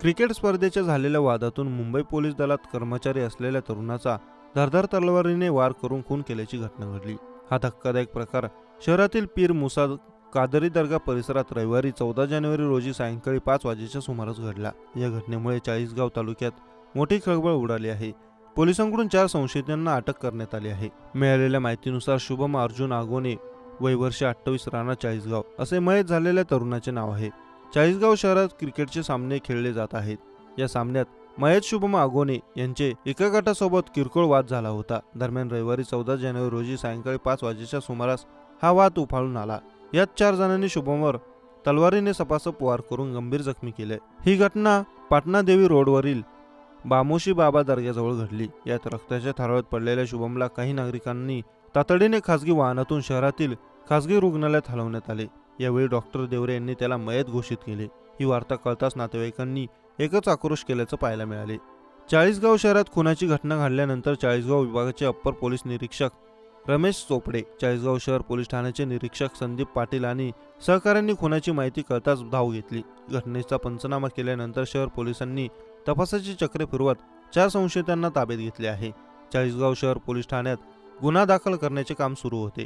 Cricket स्पर्धेच्या झालेल्या वादातून मुंबई पोलीस दलात कर्मचारी असलेल्या तरुणाचा धारधार तलवारीने वार करून खून केल्याची घटना घडली. हा धक्कादायक प्रकार शहरातील पीर मुसा कादरी दर्गा परिसरात रविवारी चौदा जानेवारी रोजी सायंकाळी पाच वाजेच्या सुमारास घडला. या घटनेमुळे चाळीसगाव तालुक्यात मोठी खळबळ उडाली आहे. पोलिसांकडून चार संशयितांना अटक करण्यात आली आहे. मिळालेल्या माहितीनुसार शुभम अर्जुन आगोने वय वर्ष अठ्ठावीस राणा चाळीसगाव असे मयत झालेल्या तरुणाचे नाव आहे. चाळीसगाव शहरात क्रिकेटचे सामने खेळले जात आहेत. या सामन्यात मयत शुभम आगोने यांचे एका गटासोबत किरकोळ वाद झाला होता. दरम्यान रविवारी चौदा जानेवारी रोजी सायंकाळी पाच वाजेच्या सुमारास हा वाद उफाळून आला. यात चार जणांनी शुभमवर तलवारीने सपासप वार करून गंभीर जखमी केले. ही घटना पाटणा देवी रोडवरील बामोशी बाबा दर्ग्याजवळ घडली. यात रक्ताच्या थारोळ्यात पडलेल्या शुभमला काही नागरिकांनी तातडीने खासगी वाहनातून शहरातील खासगी रुग्णालयात हलवण्यात आले. यावेळी डॉक्टर देवरे यांनी त्याला मयत घोषित केले. ही वार्ता कळताच नातेवाईकांनी एकच आक्रोश केल्याचं पाहायला मिळाले. चाळीसगाव शहरात खुनाची घटना घडल्यानंतर चाळीसगाव विभागाचे अप्पर पोलीस निरीक्षक रमेश चोपडे चाळीसगाव शहर पोलीस ठाण्याचे निरीक्षक संदीप पाटील आणि सहकाऱ्यांनी खुनाची माहिती कळताच धाव घेतली. घटनेचा पंचनामा केल्यानंतर शहर पोलिसांनी तपासाची चक्रे फिरवत चार संशयितांना ताब्यात घेतले आहे. चाळीसगाव शहर पोलीस ठाण्यात गुन्हा दाखल करण्याचे काम सुरू होते.